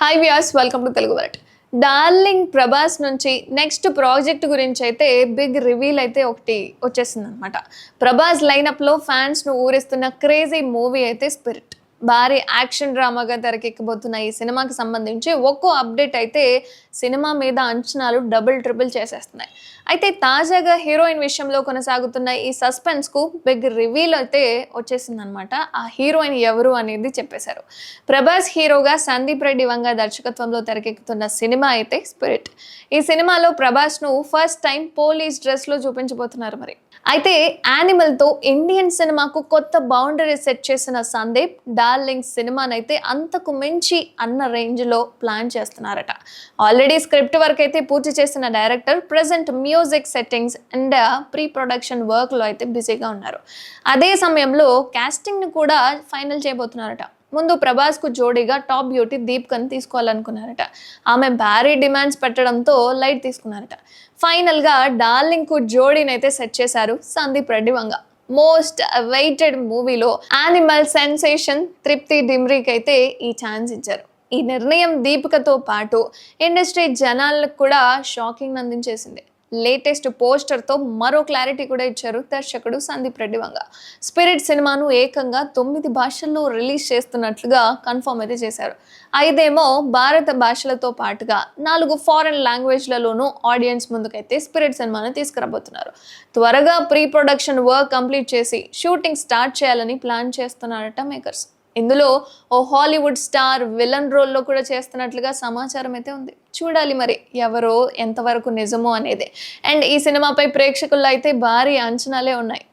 Hi వ్యాస్ welcome to Telugu వరట్ darling Prabhas నుంచి నెక్స్ట్ ప్రాజెక్ట్ గురించి అయితే బిగ్ రివీల్ అయితే ఒకటి వచ్చేసింది అనమాట ప్రభాస్ లైనప్లో ఫ్యాన్స్ను ఊరిస్తున్న క్రేజీ మూవీ అయితే స్పిరిట్ భారీ యాక్షన్ డ్రామాగా తెరకెక్కబోతున్న ఈ సినిమాకి సంబంధించి ఒక్కో అప్డేట్ అయితే సినిమా మీద అంచనాలు డబుల్ ట్రిపుల్ చేసేస్తున్నాయి. అయితే తాజాగా హీరోయిన్ విషయంలో కొనసాగుతున్న ఈ సస్పెన్స్కు బిగ్ రివీల్ అయితే వచ్చేసిందనమాట ఆ హీరోయిన్ ఎవరు అనేది చెప్పేశారు. ప్రభాస్ హీరోగా సందీప్ రెడ్డి వంగ దర్శకత్వంలో తెరకెక్కుతున్న సినిమా అయితే స్పిరిట్. ఈ సినిమాలో ప్రభాస్ను ఫస్ట్ టైం పోలీస్ డ్రెస్లో చూపించబోతున్నారు మరి. అయితే యానిమల్తో ఇండియన్ సినిమాకు కొత్త బౌండరీ సెట్ చేసిన సందీప్ డార్లింగ్ సినిమానైతే అంతకు మించి అన్న రేంజ్లో ప్లాన్ చేస్తున్నారట. ఆల్రెడీ స్క్రిప్ట్ వర్క్ అయితే పూర్తి చేసిన director present music settings and pre production వర్క్లో అయితే బిజీగా ఉన్నారు. అదే సమయంలో క్యాస్టింగ్ని కూడా ఫైనల్ చేయబోతున్నారట. ముందు ప్రభాస్కు జోడీగా టాప్ బ్యూటీ దీప్కని తీసుకోవాలనుకున్నారట. ఆమె భారీ డిమాండ్స్ పెట్టడంతో లైట్ తీసుకున్నారట. ఫైనల్గా డార్లింగ్కు జోడీని అయితే సెట్ చేశారు సందీప్ రెడ్డి వంగ. మోస్ట్ అవైటెడ్ మూవీలో యానిమల్ సెన్సేషన్ తృప్తి డిమ్రీకి అయితే ఈ ఛాన్స్ ఇచ్చారు. ఈ నిర్ణయం దీపికతో పాటు ఇండస్ట్రీ జనాలకు కూడా షాకింగ్ అందించేసింది. లేటెస్ట్ పోస్టర్తో మరో క్లారిటీ కూడా ఇచ్చారు దర్శకుడు సందీప్ రెడ్డి వంగ. స్పిరిట్ సినిమాను ఏకంగా తొమ్మిది భాషల్లో రిలీజ్ చేస్తున్నట్లుగా కన్ఫర్మ్ అయితే చేశారు. ఐదేమో భారత భాషలతో పాటుగా నాలుగు ఫారెన్ లాంగ్వేజ్లలోనూ ఆడియన్స్ ముందుకైతే స్పిరిట్ సినిమాను తీసుకురాబోతున్నారు. త్వరగా ప్రీ ప్రొడక్షన్ వర్క్ కంప్లీట్ చేసి షూటింగ్ స్టార్ట్ చేయాలని ప్లాన్ చేస్తున్నారట మేకర్స్. ఇందులో ఓ హాలీవుడ్ స్టార్ విలన్ రోల్లో కూడా చేస్తున్నట్లుగా సమాచారం అయితే ఉంది. చూడాలి మరి ఎవరో ఎంతవరకు నిజమో అనేది. అండ్ ఈ సినిమాపై ప్రేక్షకుల్లో అయితే భారీ అంచనాలే ఉన్నాయి.